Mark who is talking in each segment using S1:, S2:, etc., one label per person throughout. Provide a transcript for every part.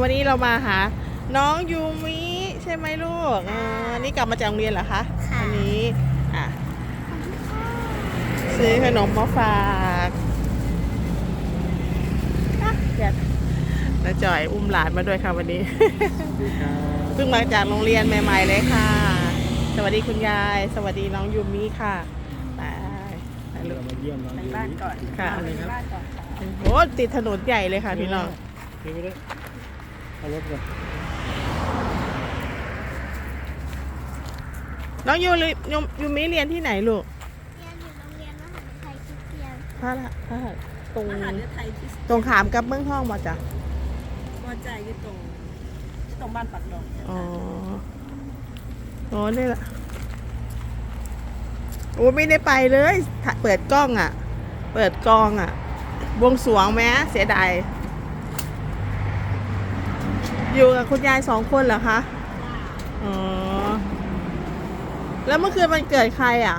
S1: วันนี้เรามาหา น้องยูมิใช่ไหมลูกอ่านี่กลับมาจากโรงเรียนเหรอคะ
S2: ค่ะ
S1: วันนี้อะซื้อขนมมาฝากอะเดี๋ยวน้าจอยอุ้มหลานมาด้วยค่ะวันนี้ เพิ่งมาจากโรงเรียนใหม่ ๆ เลยค่ะ สวัสดีคุณยาย สวัสดีน้องยูมิค่ะไปไปลู
S3: เรา
S1: ก
S3: มาเยี่ยมน้อง
S2: ไปบ้านก่อน
S1: ค่ะ
S2: ไปบ้านก่อนค่ะ
S1: โอ้ติดถนนใหญ่เลยค่ะพี่น้อง
S3: เดี๋ยวไปเลย เอารถก่อน
S1: น้องยูริยูยูมิเรียนที่ไหนลูก
S2: เรียนอยู่โรงเรียนมหาวิทยาลัยคริสเตียน
S1: พระละพระละตรง
S4: มหาวิทยาลัยคริส
S1: ตรงขามกับเมืองทองมาจ้ะ
S4: มอใจอยู่ตรงอยู่ตรงบ้านปักดง
S1: อ๋อโอ้นี่ละโอ้ไม่ได้ไปเลยถ้าเปิดกล้องอะ เปิดกล้องอะ บวงสรวงไหมเสียดาย อยู่กับคุณยายสองคนเหรอคะ อ๋อ แล้วเมื่อคืนมันเกิดใครอะ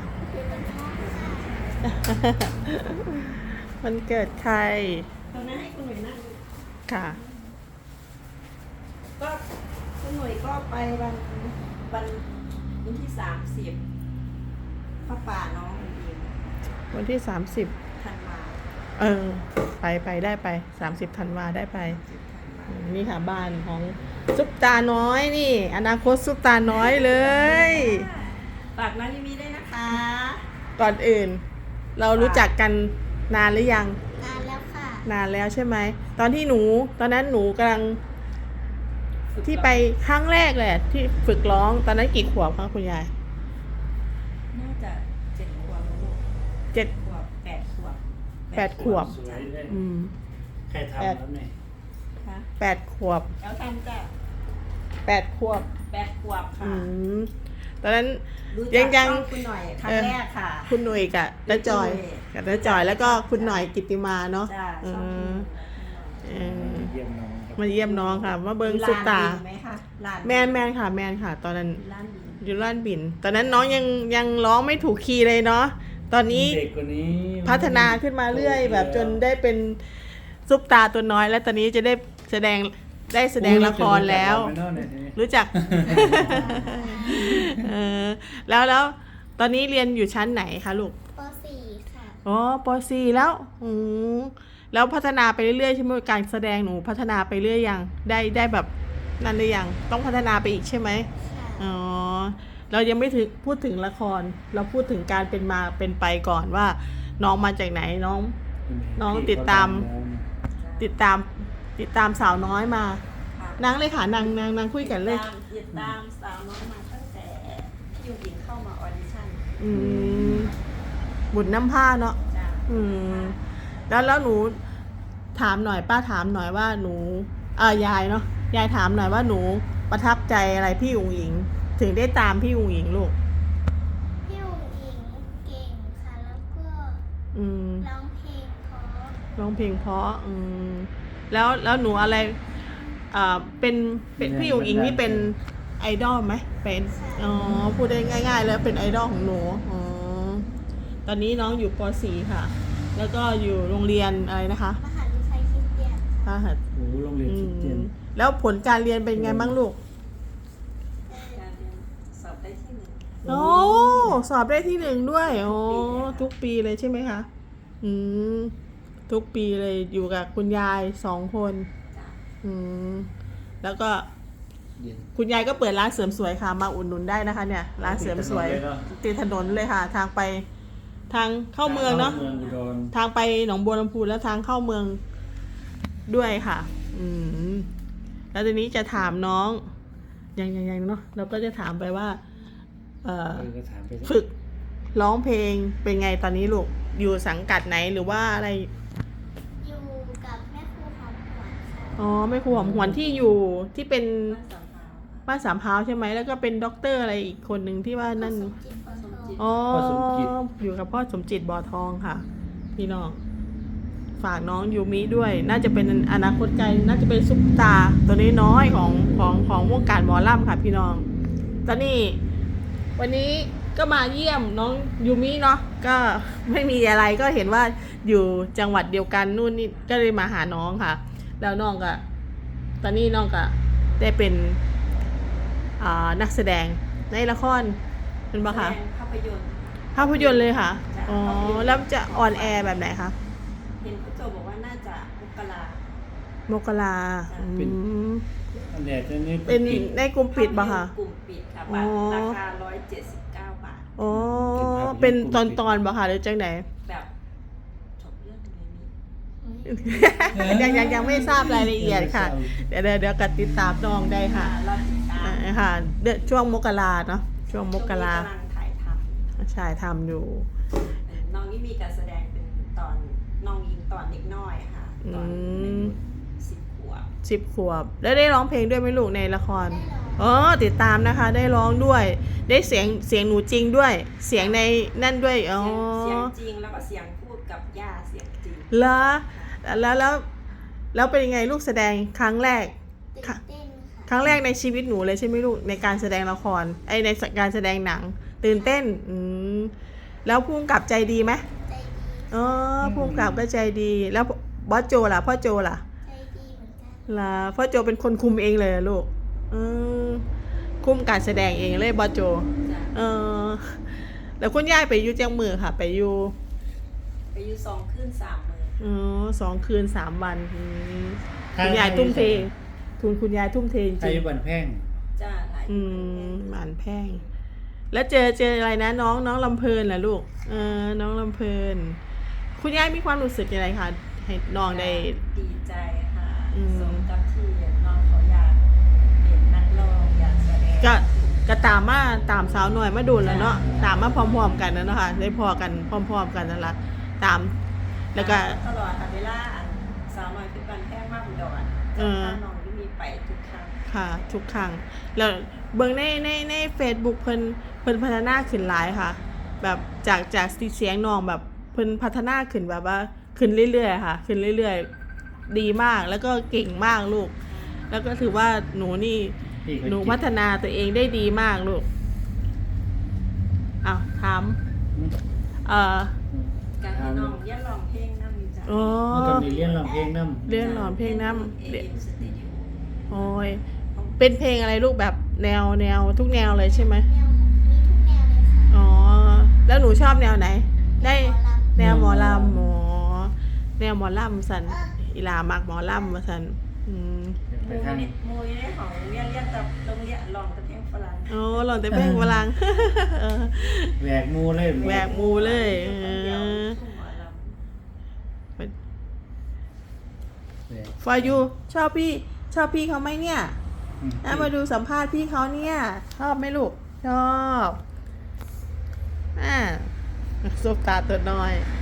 S1: มันเกิดใคร
S4: ตรงนั้นให้คุณหนุ่ยนั่ง
S1: ค่ะ
S4: ก็คุณหนุ่ยก็ไปวันวันวันที่สามสิบพระป่าน้องเอง
S1: วันที่สามสิบ
S4: ธันวา
S1: เออ ไปไปได้ไปสามสิบธันวาได้ไปอืม นี่ค่ะบ้านของซุปตาน้อยนี่ อนาคตซุปตาน้อยเลย
S4: ฝากน้องยูมีด้วยนะคะ
S1: ก่อนอื่น เรารู้จักกันนานหรือยัง
S2: นานแล้วค่ะ
S1: นานแล้วใช่ไหม ตอนที่หนู ตอนนั้นหนูกำลัง ที่ไปครั้งแรกเลยอะที่ฝึกร้องตอนนั้นกี่ขวบคะคุณยาย
S4: น่าจะเจ็ดขวบลูก
S1: เจ็ด
S4: ขวบแปดขวบ
S1: แปดขวบ
S3: สวยเลย
S1: อืม
S3: ใครทำแล้วเนี่ย
S4: ค่ะ
S1: แปดขวบ
S4: แล้วทำจ้ะ
S1: แปดขวบ
S4: แปดขวบ
S1: อื
S4: ค่ะ
S1: มตอนนั้น
S4: รู้
S1: ยั
S4: จั
S1: ง
S4: ก
S1: ยัง
S4: ช่องคุณหน่อยครั้งแรกค่ะ
S1: คุณหนุ่ยกับน้าจอย
S4: คุณหนุ่ย
S1: กับน้าจอยแล้วก็คุณหน่อยกิตติมาเนาะ
S4: จ้า
S1: เอ
S4: ช่องคุณ
S1: อ
S4: หน่อย
S1: เออ
S3: เยี่ยมน้องครับ
S1: มาเยี่ยมน้องค่ะ มาเบิง
S4: อยู่
S1: สุตา
S4: ลนบินไหมคะลาน
S1: แมนแมนค่ะ แมนค่ะ ตอนนั้น
S4: ร้านบิน
S1: อยู่ล้านบิน ตอนนั้นน้องยังยังร้องไม่ถูกคีย์เลยเนาะตอนนี้
S3: เด็กกว่านี้
S1: พัฒนาขึ้นมาเรื่อยแบบจนได้เป็นซุปตาตัวน้อย แล้วตอนนี้จะได้ แสดงได้แสดงละครแล้ว
S3: ไม่นอนเนี่ยทีนี้
S1: รู้จักเออแล้วแล้วตอนนี้เรียนอยู่ชั้นไหนคะลูก
S2: ป .4 ค่ะ
S1: อ๋อปสี่แล้วอืมแล้วพัฒนาไปเรื่อยๆใช่ไหมการแสดงหนูพัฒนาไปเรื่อยยังได้ได้แบบนั่นหรือยังต้องพัฒนาไปอีกใช่ไหม
S2: ค่ะ
S1: อ๋อเรายังไม่ถึงพูดถึงละคร เราพูดถึงการเป็นมาเป็นไปก่อนว่า น้องมาจากไหนน้อง น้องติดตาม ติดตาม ติดตามสาวน้อยมา
S4: ค่ะ
S1: นางเลยค่ะนางนางนางคุยกันเลย
S4: ตามติดตามสาวน้อยมาตั้งแต่พี่ยูหญิงเข้ามาออดิชั่น
S1: อืมบุญน้ำผ้าเนาะ
S4: จ้า
S1: อืม แล้วแล้วหนูถามหน่อยป้าถามหน่อยว่าหนูเอ่ายายเนาะยายถามหน่อยว่าหนูประทับใจอะไรพี่อุ๋งอิง ถึงได้ตามพี่อุ๋งอิงลูก
S2: พี่อุ๋งอิงเก่งค่ะ แล้วก็
S1: อืม
S2: ร้องเพลงเพราะ
S1: ร้องเพลงเพราะอืม แล้วแล้วหนูอะไรอ่าเป็นเป็นพี่อุ๋งอิงนี่เป็นไอดอลไหมเป็นอ๋อพูดได้ง่าย ๆ แล้วเป็นไอดอลของหนูอ๋อตอนนี้น้องอยู่ป .4 ค่ะ แล้วก็อยู่โรงเรียนอะไรนะคะ
S2: มหาวิทยาลัยคริสเตียน
S1: พระหัตถ์
S3: โอ้โหโรงเรียน
S1: อื
S3: คิดเตียน
S1: มแล้วผลการเรียนเป็นไงบ้างลูก
S4: การเรียนสอบได้ที่หนึ่ง
S1: โอ้สอบได้ที่หนึ่งด้วยโอ้ทุกปีเลยใช่ไหมคะ อืม ทุกปีเลยอยู่กับคุณยายสองคน
S4: จ้า
S1: อืมแล้วก็
S3: เย็น
S1: คุณยายก็เปิดร้านเสริมสวยค่ะ มาอุดหนุนได้นะคะ เนี่ย ร้านเสริมสวยติดถนนเลยค่ะ ทางไปทางเข้าเมืองเนาะ
S3: เมืองอุดร
S1: ทางไปหนองบัวลำพูแล้วทางเข้าเมืองด้วยค่ะ อืม แล้วทีนี้จะถามน้อง ยังยังยังเนาะ เราก็จะถามไปว่า เอ่อ
S3: เออก็ถามไปสิ
S1: ฝึกร้องเพลงเป็นไงตอนนี้ลูก อยู่สังกัดไหนหรือว่าอะไร
S2: อยู่กับแม่ครูหอมหวนค่ะ
S1: อ๋อแม่ครูหอมหวนที่อยู่ที่เป็น
S4: บ้านสามพร้าว
S1: บ้านสามพร้าวใช่ไหมแล้วก็เป็นด็อกเตอร์อะไรอีกคนหนึ่งที่ว่านั่น
S2: สมจิตปทอง
S1: อ๋ออยู่กับพ่อสมจิตบ่อทองค่ะ พี่น้องฝากน้องยูมิด้วย น่าจะเป็นอนาคตไกลน่าจะเป็นซุปตาร์ตัวนี้น้อยของของของวงการหมอลำค่ะ พี่น้องตอนนี้วันนี้ก็มาเยี่ยมน้องยูมิเนาะก็ไม่มีอะไรก็เห็นว่าอยู่จังหวัดเดียวกันนู่นนี่ก็เลยมาหาน้องค่ะ แล้วน้องก็ตอนนี้น้องก็ได้เป็นอ่านักแสดงในละครเป็นปะคะ
S4: แสดงภาพยนตร์
S1: ภาพยนตร์เลยค่ะ
S4: จ้ะ
S1: อ๋อ
S4: ภาพยนตร์
S1: แล้วจะออนแอร์แบบไหนคะ
S4: เห็นพี่โจบอกว่าน่าจะมกราม
S1: กรา
S4: จ้ะ
S1: อืม
S3: อันแรกอันนี้
S1: เป็น
S3: ปิด
S1: ในกลุ่มปิดปะคะ
S4: ภาพยนตร์กลุ่มปิดค่ะ
S1: อ๋
S4: บั
S1: อ
S4: ตรราคา179บาท
S1: อ๋อเป็นตอนตอนๆปะคะหรือจังไหน
S4: แบบจบเรื่องเลยนี่
S1: ยังยังยังไม่ทราบรายละเอียดค่ะ เดี๋ยวเดี๋ยวเดี๋ยวกัดติดตามน้องได้ค่ะ
S4: รอติดตาม
S1: อ่าค่ะเดือนช่วงมกราเนาะช่วงมกรา
S4: ช่วงนี้กำลังถ่ายทำ
S1: ใช่ทำอยู่
S4: น้องนี่มีการแสดงเป็นตอนน้องยิงตอนเด็กน้อยค่ะตอน
S1: อืม
S4: สิบขวบ
S1: สิบขวบ แล้วได้ร้องเพลงด้วยไหมลูกในละครอ๋อติดตามนะคะ ได้ร้องด้วย ได้เสียงเสียงหนูจริงด้วย เสียงในนั่นด้วยอ๋อ
S4: เสียงเสียงจริงแล้วก็เสียงพูดกับย่าเสียงจริง
S1: เหรอ แล้วแล้วแล้วเป็นยังไงลูกแสดงครั้งแรก
S2: ตื่น
S1: ค่ะ
S2: เต้นค่ะ
S1: ครั้งแรกในชีวิตหนูเลยใช่ไหมลูกในการแสดงละครไอในการแสดงหนัง ตื่นเต้นอืมแล้วพุ่งกับใจดีไหม
S2: ใจดี
S1: อ๋อพุ่งกับก็ใจดี แล้วบอสโจล่ะพ่อโจล่ะ
S2: ใจดีเหมือนกัน
S1: ล่ะพ่อโจเป็นคนคุมเองเลยเหรอลูกอืมคุมการแสดงเองเลยบอสโจ
S4: จ้ะ
S1: เออแล้วคุณยายไปอยู่เจียงมือค่ะ ไปอยู่
S4: ไปอยู่สองขึ้นสามมือ
S1: อ๋อสองคืนสามวันอืมคุณยายทุ่มเทคุณคุณยายทุ่มเทจ
S3: ใคร
S1: ริ
S3: องยู่บ้านแพง
S4: จ้าหลาย
S1: ๆอืมหมานแพงแล้วเจอเจออะไรนะน้องน้องลำเพลินเหรอลูก เออ น้องลำเพลิน คุณยายมีความรู้สึกยังไงคะให้น้องได้
S4: ดีใจค่ะ
S1: อืม
S4: สมกับที่น้องเขาอยากเป็นนักร้องอยากแสดง
S1: ก็ก็ตามมาตามสาวหน่อยมาดูแล้วเนาะตามมาพร้อมๆกันนะเนาะค่ะได้พอกันพร้อมๆกันนั่นแหละ ตาม แล้วก็
S4: ตลอดค่ะเวลาอันสาวน้อยคือการแพงมากอุดร
S1: เอ
S4: จะ
S1: อ
S4: พาน้องที่มีไปทุกครั้ง
S1: ค่ะ ทุกครั้งแล้วเบิ่งในในในเฟซบุ๊กเพิ่นเพิ่นพัฒนาขึ้นหลายค่ะ แบบจากจากเสียงน้องแบบเพิ่นพัฒนาขึ้นแบบว่าขึ้นเรื่อยๆค่ะ ขึ้นเรื่อยๆ ดีมากแล้วก็เก่งมากลูก แล้วก็ถือว่าหนูนี่
S3: พี่ก็
S1: หนู
S3: จิต
S1: พัฒนาตัวเองได้ดีมากลูกอ้าวถาม เอ่อ
S4: การที่น้องเรียนร้องเพลงนำจ้ะ
S1: อ๋อ
S3: มันต้องมีเรียนร้องเพลงนำ
S1: เรียนร้องเพลงนำ
S4: เอ็มสตูดิโอ
S1: โอ้ยเป็นเพลงอะไรลูกแบบแนวแนวทุกแนวเลยใช่ไหม
S2: แนวมีทุกแนวเลยค่ะ
S1: อ๋อแล้วหนูชอบแนวไหน ได้
S2: หมอล
S1: แนวหมอลำหมอแนวหมอลำสันอีหลามักหมอลำมาสันอืม
S3: ไป
S4: มู
S3: ทาง
S4: นี่มูนี่ได้ของเรียนเรียนแต่โรงเรียนร้องแต่เพลงฝรั่ง
S1: โอ้หล่อนแต่เพลงฝรั่งเออ
S3: แหวกหมูเลย
S1: แหวกมูเลยเอ
S4: เดียว
S1: อ
S4: ทุ่ง หมอล
S3: แหวก
S1: ฟายูชอบพี่ชอบพี่เขาไหมเนี่ย
S3: อืม
S1: อะมาดูสัมภาษณ์พี่เขาเนี่ย ชอบไหมลูก ชอบ อ่าสบตาตัวน้อยำ